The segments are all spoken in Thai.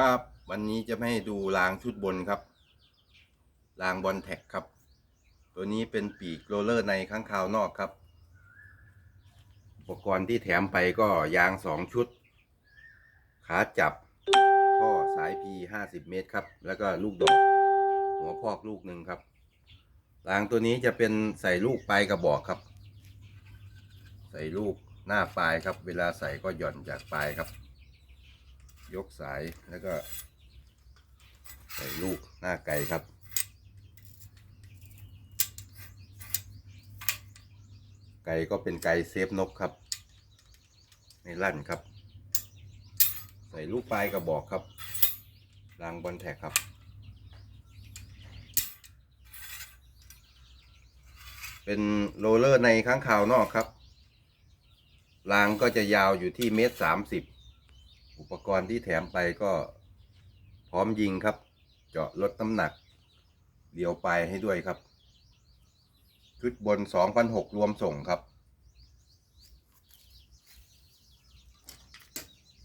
ครับ วันนี้จะไม่ให้ดูรางชุดบนครับ รางบอลแท็กครับ ตัวนี้เป็นปีกโรเลอร์ในข้างคาวนอกครับ อุปกรณ์ที่แถมไปก็ยางสองชุด ขาจับ ท่อสายพีห้าสิบเมตรครับ แล้วก็ลูกดอก หัวพอกลูกหนึ่งครับ รางตัวนี้จะเป็นใส่ลูกปลายกระบอกครับ ใส่ลูกหน้าปลายครับ เวลาใส่ก็หย่อนจากปลายครับ ยกสายแล้วก็ ใส่ลูกหน้าไก่ครับ ไก่ก็เป็นไก่เซฟนกครับไม่ลั่นครับ ใส่ลูกปลายกระบอกครับรางบอลแท็กครับเป็นโรลเลอร์ในข้างขาวนอกครับ รางก็จะยาวอยู่ที่เมตรสามสิบ อุปกรณ์ที่แถมไปก็พร้อมยิงครับ เจาะลดน้ำหนักเลี้ยวไปให้ด้วยครับ ชุดบน 2,006 รวมส่งครับ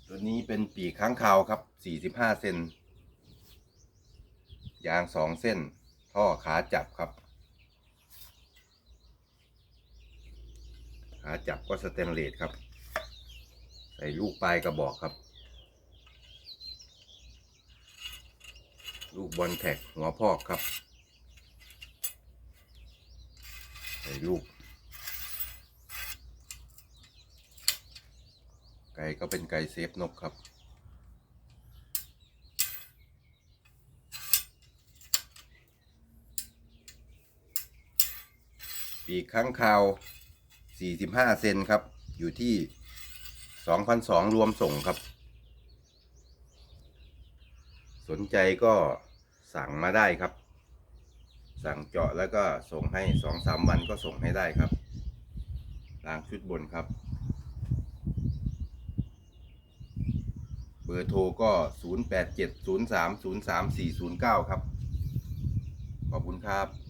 ตัวนี้เป็นปีกค้างคาวครับ 45 เซนยาง 2 เส้น ท่อขาจับครับขาจับก็สแตนเลสครับ ใส่ลูกปลายกระบอกครับ ลูกบอลแท็กหัวพอกครับใส่ลูก ไก่ก็เป็นไก่เซฟนกครับ ปีกข้างคาว 45 เซนครับ อยู่ที่ 2,002รวมส่งครับ สนใจก็สั่งมาได้ครับ สั่งเจาะแล้วก็ส่งให้สองสามวันก็ส่งให้ได้ครับรางชุดบนครับ เบอร์โทรก็ 087 03 03 409 ครับ ขอบคุณครับ